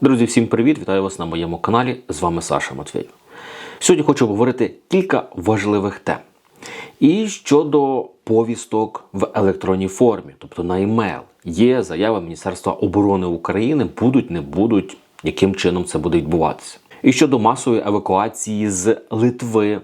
Друзі, всім привіт! Вітаю вас на моєму каналі. З вами Саша Матвєєв. Сьогодні хочу обговорити кілька важливих тем. І щодо повісток в електронній формі, тобто на емейл, є заява Міністерства оборони України, будуть, не будуть, яким чином це буде відбуватися. І щодо масової евакуації з Литви,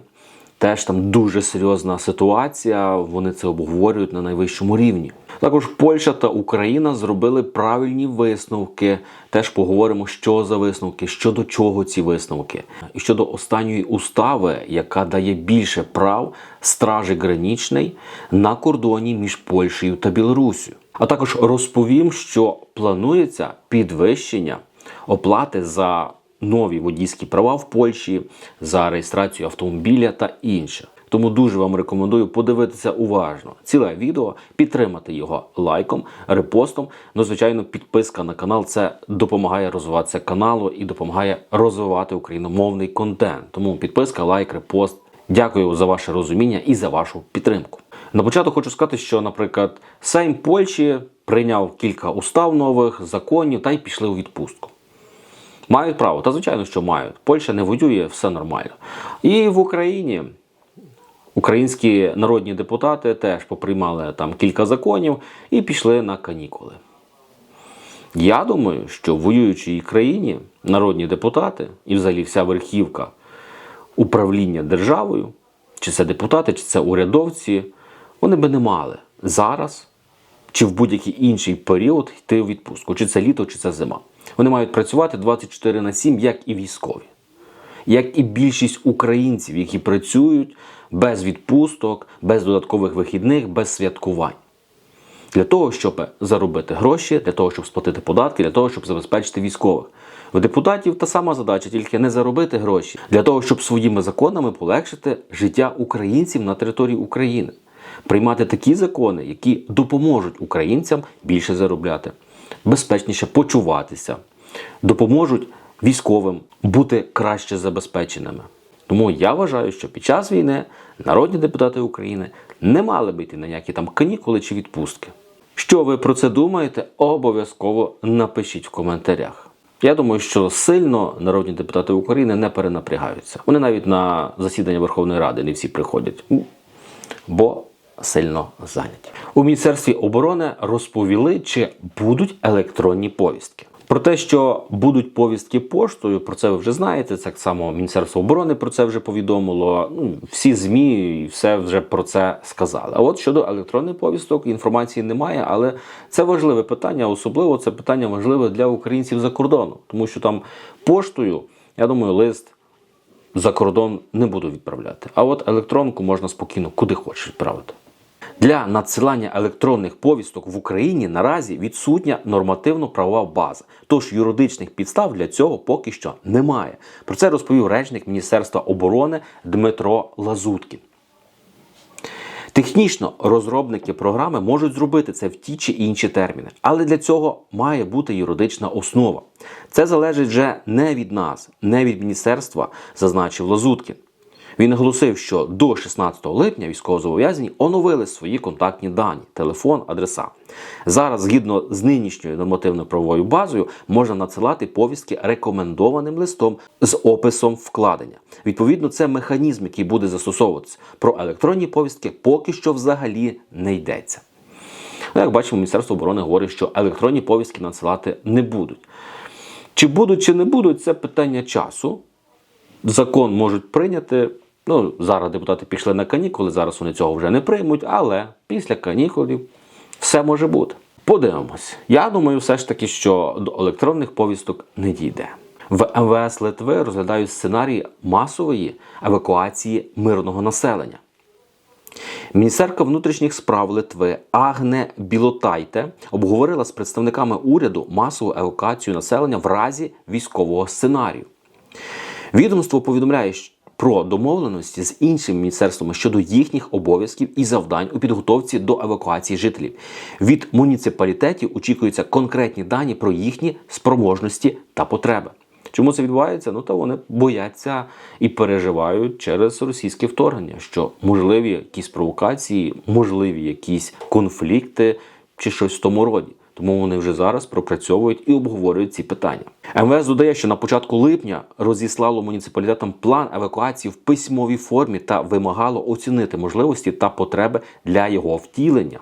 теж там дуже серйозна ситуація. Вони це обговорюють на найвищому рівні. Також Польща та Україна зробили правильні висновки. Теж поговоримо, що за висновки, щодо чого ці висновки, і щодо останньої устави, яка дає більше прав стражі гранічний на кордоні між Польщею та Білорусію. А також розповім, що планується підвищення оплати за нові водійські права в Польщі, за реєстрацію автомобіля та інше. Тому дуже вам рекомендую подивитися уважно ціле відео, підтримати його лайком, репостом. Ну, звичайно, підписка на канал це допомагає розвиватися каналу і допомагає розвивати україномовний контент. Тому підписка, лайк, репост. Дякую за ваше розуміння і за вашу підтримку. На початок хочу сказати, що, наприклад, Сейм Польщі прийняв кілька устав нових законів та й пішли у відпустку. Мають право, та звичайно, що мають. Польща не воює, все нормально. І в Україні українські народні депутати теж поприймали там кілька законів і пішли на канікули. Я думаю, що в воюючій країні народні депутати і взагалі вся верхівка управління державою, чи це депутати, чи це урядовці, вони би не мали зараз чи в будь-який інший період йти у відпустку, чи це літо, чи це зима. Вони мають працювати 24 на 7, як і військові, як і більшість українців, які працюють без відпусток, без додаткових вихідних, без святкувань. Для того, щоб заробити гроші, для того, щоб сплатити податки, для того, щоб забезпечити військових. В депутатів та сама задача, тільки не заробити гроші, для того, щоб своїми законами полегшити життя українців на території України, приймати такі закони, які допоможуть українцям більше заробляти, безпечніше почуватися, допоможуть військовим бути краще забезпеченими. Тому я вважаю, що під час війни народні депутати України не мали би йти на ніякі там канікули чи відпустки. Що ви про це думаєте? Обов'язково напишіть в коментарях. Я думаю, що сильно народні депутати України не перенапрягаються. Вони навіть на засідання Верховної Ради не всі приходять, бо сильно зайняті. У Міністерстві оборони розповіли, чи будуть електронні повістки. Про те, що будуть повістки поштою, про це ви вже знаєте. Так само Міністерство оборони про це вже повідомило. Ну, всі ЗМІ і все вже про це сказали. А от щодо електронних повісток, інформації немає, але це важливе питання, особливо це питання важливе для українців за кордоном, тому що там поштою, я думаю, лист за кордон не буду відправляти. А от електронку можна спокійно куди хочеш відправити. Для надсилання електронних повісток в Україні наразі відсутня нормативно-правова база, тож юридичних підстав для цього поки що немає. Про це розповів речник Міністерства оборони Дмитро Лазуткін. Технічно розробники програми можуть зробити це в ті чи інші терміни, але для цього має бути юридична основа. Це залежить вже не від нас, не від міністерства, зазначив Лазуткін. Він наголосив, що до 16 липня військовозобов'язані оновили свої контактні дані, телефон, адреса. Зараз, згідно з нинішньою нормативно-правовою базою, можна надсилати повістки рекомендованим листом з описом вкладення. Відповідно, це механізм, який буде застосовуватися. Про електронні повістки поки що взагалі не йдеться. Ну, як бачимо, Міністерство оборони говорить, що електронні повістки надсилати не будуть. Чи будуть, чи не будуть, це питання часу. Закон можуть прийняти. Ну, зараз депутати пішли на канікули, зараз вони цього вже не приймуть, але після канікулів все може бути. Подивимось. Я думаю, все ж таки, що до електронних повісток не дійде. В МВС Литви розглядають сценарій масової евакуації мирного населення. Міністерка внутрішніх справ Литви Агне Білотайте обговорила з представниками уряду масову евакуацію населення в разі військового сценарію. Відомство повідомляє про домовленості з іншими міністерствами щодо їхніх обов'язків і завдань у підготовці до евакуації жителів. Від муніципалітетів очікуються конкретні дані про їхні спроможності та потреби. Чому це відбувається? Ну то вони бояться і переживають через російське вторгнення, що можливі якісь провокації, можливі якісь конфлікти чи щось в тому роді. Тому вони вже зараз пропрацьовують і обговорюють ці питання. МВС додає, що на початку липня розіслало муніципалітетам план евакуації в письмовій формі та вимагало оцінити можливості та потреби для його втілення.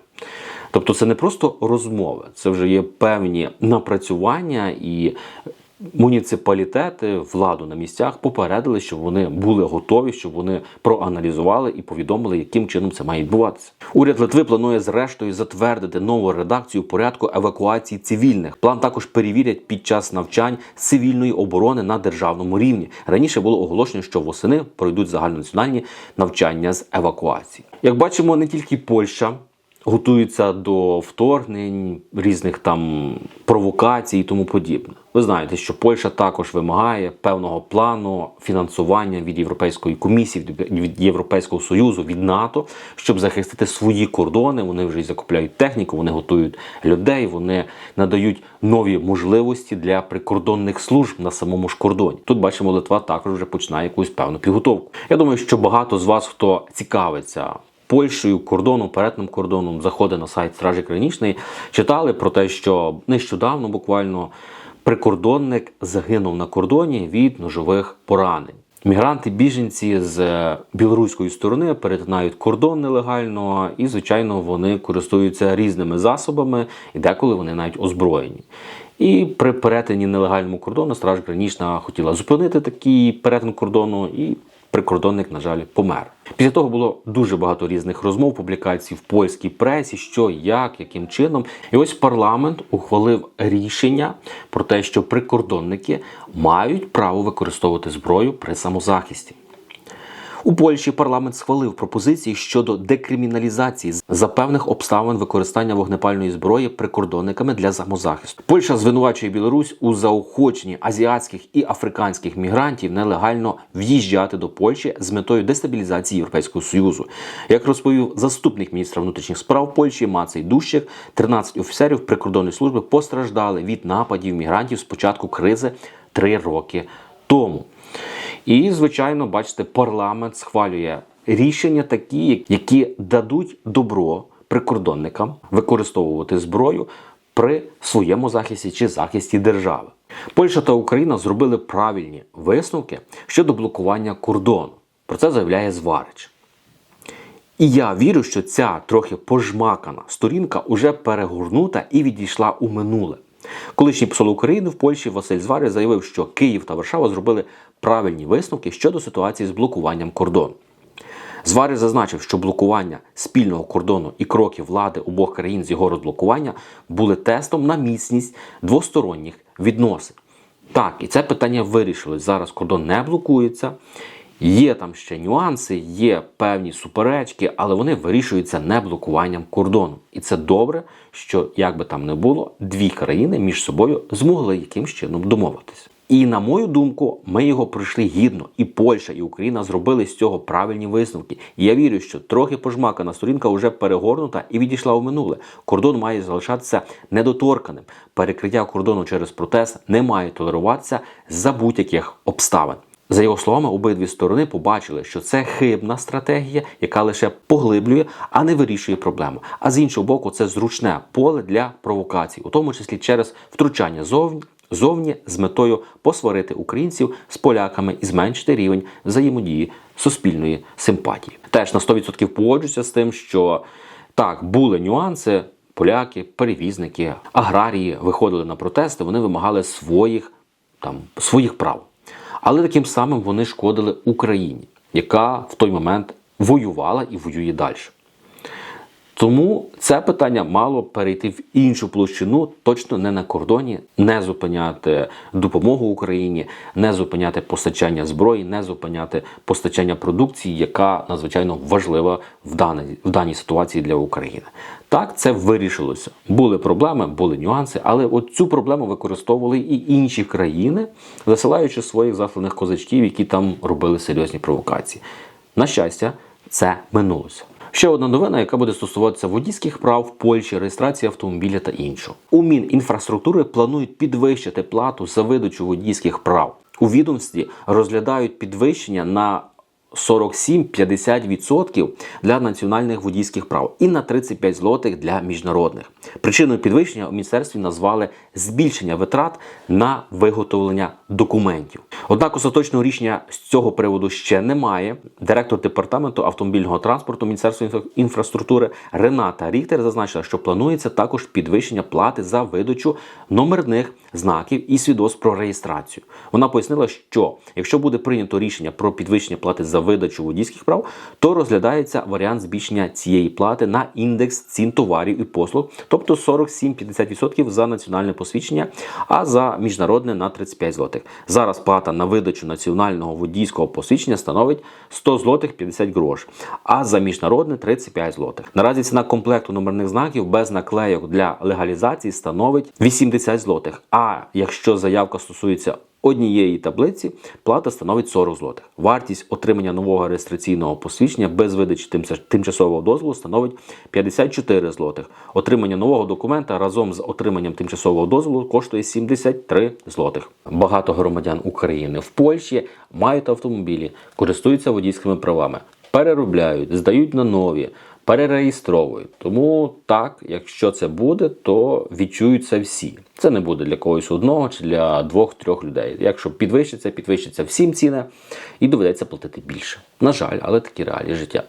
Тобто це не просто розмови, це вже є певні напрацювання і муніципалітети, владу на місцях попередили, щоб вони були готові, щоб вони проаналізували і повідомили, яким чином це має відбуватися. Уряд Литви планує зрештою затвердити нову редакцію порядку евакуації цивільних. План також перевірять під час навчань цивільної оборони на державному рівні. Раніше було оголошено, що восени пройдуть загальнонаціональні навчання з евакуації. Як бачимо, не тільки Польща готуються до вторгнень, різних там провокацій і тому подібне. Ви знаєте, що Польща також вимагає певного плану фінансування від Європейської комісії, від- Європейського союзу, від НАТО, щоб захистити свої кордони. Вони вже й закупляють техніку, вони готують людей, вони надають нові можливості для прикордонних служб на самому ж кордоні. Тут бачимо, Литва також вже починає якусь певну підготовку. Я думаю, що багато з вас, хто цікавиться Польщею, кордоном, перетним кордоном, заходить на сайт Стражі Гранічної, читали про те, що нещодавно буквально прикордонник загинув на кордоні від ножових поранень. Мігранти, біженці з е, білоруської сторони перетинають кордон нелегально, і, звичайно, вони користуються різними засобами, і деколи вони навіть озброєні. І при перетині нелегальному кордону Страж Гранічна хотіла зупинити такий перетин кордону, і прикордонник, на жаль, помер. Після того було дуже багато різних розмов, публікацій в польській пресі, що, як, яким чином. І ось парламент ухвалив рішення про те, що прикордонники мають право використовувати зброю при самозахисті. У Польщі парламент схвалив пропозиції щодо декриміналізації за певних обставин використання вогнепальної зброї прикордонниками для самозахисту. Польща звинувачує Білорусь у заохоченні азіатських і африканських мігрантів нелегально в'їжджати до Польщі з метою дестабілізації Європейського союзу. Як розповів заступник міністра внутрішніх справ Польщі Мацей Дущик, 13 офіцерів прикордонної служби постраждали від нападів мігрантів з початку кризи три роки тому. І, звичайно, бачите, парламент схвалює рішення такі, які дадуть добро прикордонникам використовувати зброю при своєму захисті чи захисті держави. Польща та Україна зробили правильні висновки щодо блокування кордону. Про це заявляє Зварич. І я вірю, що ця трохи пожмакана сторінка уже перегорнута і відійшла у минуле. Колишній посол України в Польщі Василь Звари заявив, що Київ та Варшава зробили правильні висновки щодо ситуації з блокуванням кордону. Звари зазначив, що блокування спільного кордону і кроки влади обох країн з його розблокування були тестом на міцність двосторонніх відносин. Так, і це питання вирішилось. Зараз кордон не блокується. Є там ще нюанси, є певні суперечки, але вони вирішуються не блокуванням кордону. І це добре, що як би там не було, дві країни між собою змогли якимсь чином домовитися. І на мою думку, ми його пройшли гідно. І Польща, і Україна зробили з цього правильні висновки. І я вірю, що трохи пожмакана сторінка вже перегорнута і відійшла в минуле. Кордон має залишатися недоторканим. Перекриття кордону через протест не має толеруватися за будь-яких обставин. За його словами, обидві сторони побачили, що це хибна стратегія, яка лише поглиблює, а не вирішує проблему. А з іншого боку, це зручне поле для провокацій, у тому числі через втручання зовні. Зовні з метою посварити українців з поляками і зменшити рівень взаємодії суспільної симпатії. Теж на 100% погоджуся з тим, що так були нюанси. Поляки, перевізники, аграрії виходили на протести, вони вимагали своїх там своїх прав. Але таким самим вони шкодили Україні, яка в той момент воювала і воює далі. Тому це питання мало перейти в іншу площину, точно не на кордоні, не зупиняти допомогу Україні, не зупиняти постачання зброї, не зупиняти постачання продукції, яка надзвичайно важлива в даній, в даній ситуації для України. Так, це вирішилося. Були проблеми, були нюанси, але от цю проблему використовували і інші країни, засилаючи своїх засланих козачків, які там робили серйозні провокації. На щастя, це минулося. Ще одна новина, яка буде стосуватися водійських прав Польщі, реєстрації автомобіля та іншого. У Мінінфраструктури планують підвищити плату за видачу водійських прав. У відомстві розглядають підвищення на 47-50% для національних водійських прав і на 35 злотих для міжнародних. Причиною підвищення у міністерстві назвали збільшення витрат на виготовлення документів. Однак остаточного рішення з цього приводу ще немає. Директор департаменту автомобільного транспорту Міністерства інфраструктури Рената Ріхтер зазначила, що планується також підвищення плати за видачу номерних знаків і свідоцтв про реєстрацію. Вона пояснила, що якщо буде прийнято рішення про підвищення плати за видачу водійських прав, то розглядається варіант збільшення цієї плати на індекс цін товарів і послуг, тобто 47-50% за національне посвідчення, а за міжнародне на 35 злотих. Зараз плата на видачу національного водійського посвідчення становить 100 злотих 50 грош, а за міжнародне 35 злотих. Наразі ціна комплекту номерних знаків без наклейок для легалізації становить 80 злотих. А якщо заявка стосується однієї таблиці, плата становить 40 злотих. Вартість отримання нового реєстраційного посвідчення без видачі тимча- тимчасового дозволу становить 54 злотих. Отримання нового документа разом з отриманням тимчасового дозволу коштує 73 злотих. Багато громадян України в Польщі мають автомобілі, користуються водійськими правами, переробляють, здають на нові. Перереєстровують. Тому так, якщо це буде, то відчують це всі. Це не буде для когось одного чи для двох-трьох людей. Якщо підвищиться, підвищиться всім ціни і доведеться платити більше. На жаль, але такі реалії життя.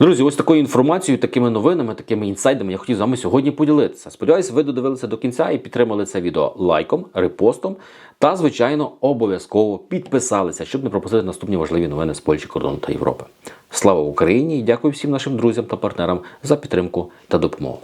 Друзі, ось такою інформацією, такими новинами, такими інсайдами я хотів з вами сьогодні поділитися. Сподіваюся, ви додивилися до кінця і підтримали це відео лайком, репостом та, звичайно, обов'язково підписалися, щоб не пропустити наступні важливі новини з Польщі, кордону та Європи. Слава Україні і дякую всім нашим друзям та партнерам за підтримку та допомогу.